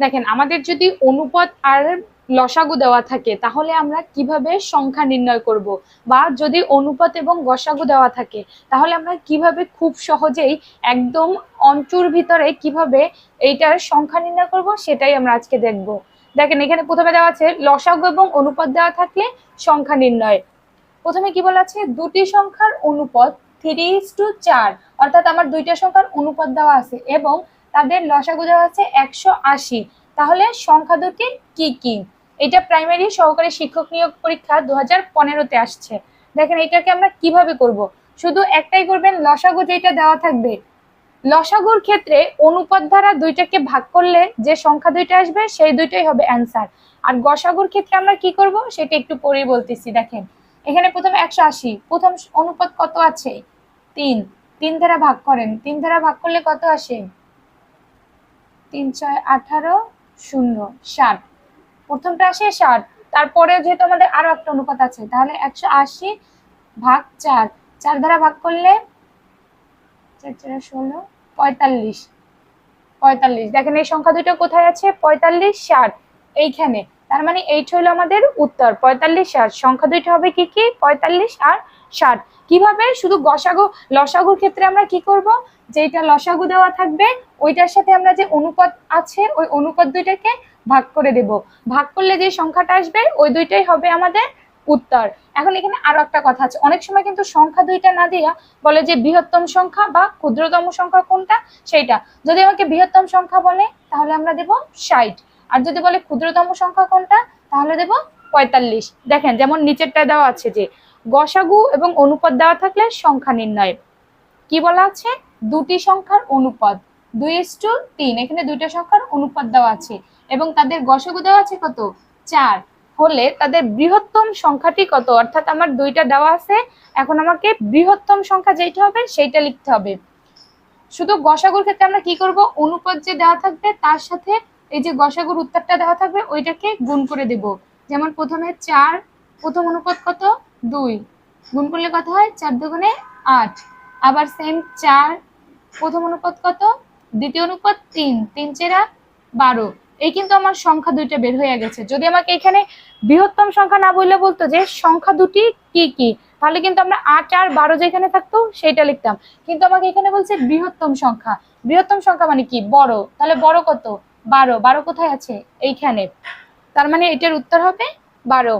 দেখেন, আমাদের যদি অনুপাত আর লসাগু দেওয়া থাকে, তাহলে আমরা কীভাবে সংখ্যা নির্ণয় করব? বা যদি অনুপাত এবং গসাগু দেওয়া থাকে, তাহলে আমরা কীভাবে খুব সহজেই একদম অঞ্চুর ভিতরে কীভাবে এইটার সংখ্যা নির্ণয় করব, সেটাই আমরা আজকে দেখব। দেখেন, এখানে প্রথমে দেওয়া আছে, লসাগু এবং অনুপাত দেওয়া থাকলে সংখ্যা নির্ণয়। প্রথমে কি বলা আছে? দুটি সংখ্যার অনুপাত থ্রি ইস টু চার অর্থাৎ আমার দুইটা সংখ্যার অনুপাত দেওয়া আছে এবং তাদের লসাগু দেওয়া আছে একশো আশি। তাহলে সংখ্যা দুটি কি কি? এটা প্রাইমারি সহকারী শিক্ষক নিয়োগ পরীক্ষা দু হাজার পনেরোতে আসছে। দেখেন, এটাকে আমরা কীভাবে করব? শুধু একটাই করবেন লসাগু যেটা দেওয়া থাকবে। লসাগুর ক্ষেত্রে অনুপাত দ্বারা দুইটাকে ভাগ করলে যে সংখ্যা দুইটা আসবে, সেই দুইটাই হবে অ্যান্সার আর গসাগুর ক্ষেত্রে আমরা কি করব? সেটা একটু পরেই বলতেছি। দেখেন, এখানে প্রথমে একশো আশি, প্রথম অনুপাত কত আছে? তিন। তিন দ্বারা ভাগ করেন। তিন দ্বারা ভাগ করলে কত আসে? তিন ছয় আঠারো শূন্য ষাট। প্রথমটা আসে ষাট, তারপরে যেহেতু আমাদের আরও একটা অনুপাত আছে, তাহলে একশো আশি ভাগ চার। চার দ্বারা ভাগ করলে চার চার ষোলো, পঁয়তাল্লিশ। পঁয়তাল্লিশ। দেখেন এই সংখ্যা দুটো কোথায় আছে? পঁয়তাল্লিশ, ষাট। এইখানে তার মানে এইটা হলো আমাদের উত্তর, পঁয়তাল্লিশ ষাট সংখ্যা দুইটা হবে কি কি? পঁয়তাল্লিশ আর ষাট। কীভাবে? শুধু গসাগু, লসাগুর ক্ষেত্রে আমরা কি করব? যেটা লসাগু দেওয়া থাকবে, ওইটার সাথে আমরা যে অনুপাত আছে, ওই অনুপাত দুইটাকে ভাগ করে দেব। ভাগ করলে যে সংখ্যাটা আসবে, ওই দুইটাই হবে আমাদের উত্তর। এখন এখানে আরও একটা কথা আছে। অনেক সময় কিন্তু সংখ্যা দুইটা না দিয়া বলে যে বৃহত্তম সংখ্যা বা ক্ষুদ্রতম সংখ্যা কোনটা? সেইটা। যদি আমাকে বৃহত্তম সংখ্যা বলে, তাহলে আমরা দেব ষাট। আর যদি বলে ক্ষুদ্রতম সংখ্যা কোনটা, তাহলে দেব পঁয়তাল্লিশ। দেখেন, যেমন নিচেরটা দেওয়া আছে যে, গসাগু এবং অনুপাত দেওয়া থাকলে সংখ্যা নির্ণয়। কি বলা আছে? দুটি সংখ্যার অনুপাত। দুই টু তিন, এখানে দুইটা সংখ্যার অনুপাত দেওয়া আছে। এবং তাদের গসাগু দেওয়া আছে কত? চার। হলে তাদের বৃহত্তম সংখ্যাটি কত? অর্থাৎ আমার দুইটা দেওয়া আছে, এখন আমাকে বৃহত্তম সংখ্যা যেটা হবে, সেইটা লিখতে হবে। শুধু গসাগুর ক্ষেত্রে আমরা কি করব? অনুপাত যে দেওয়া থাকবে, তার সাথে এই যে গসাগুর উত্তরটা দেওয়া থাকবে, ওইটাকে গুণ করে দেব। যেমন প্রথমে চার, প্রথম অনুপাত কত? দুই। গুণ করলে কত হয়? চার দুগুণে আট। আবার সেম চার, প্রথম অনুপাত কত? দ্বিতীয় অনুপাত তিন। তিন চেরা বারো। এই কিন্তু আমার সংখ্যা দুইটা বের হয়ে গেছে। যদি আমাকে এখানে বৃহত্তম সংখ্যা না বললে বলতো যে সংখ্যা দুটি কি কি, তাহলে কিন্তু আমরা আট আর বারো যেখানে থাকতো সেইটা লিখতাম। কিন্তু আমাকে এখানে বলছে বৃহত্তম সংখ্যা। বৃহত্তম সংখ্যা মানে কি? বড়। তাহলে বড় কত? বারো বারো কোথায় আছে? এইখানে। তার মানে এটার উত্তর হবে বারো।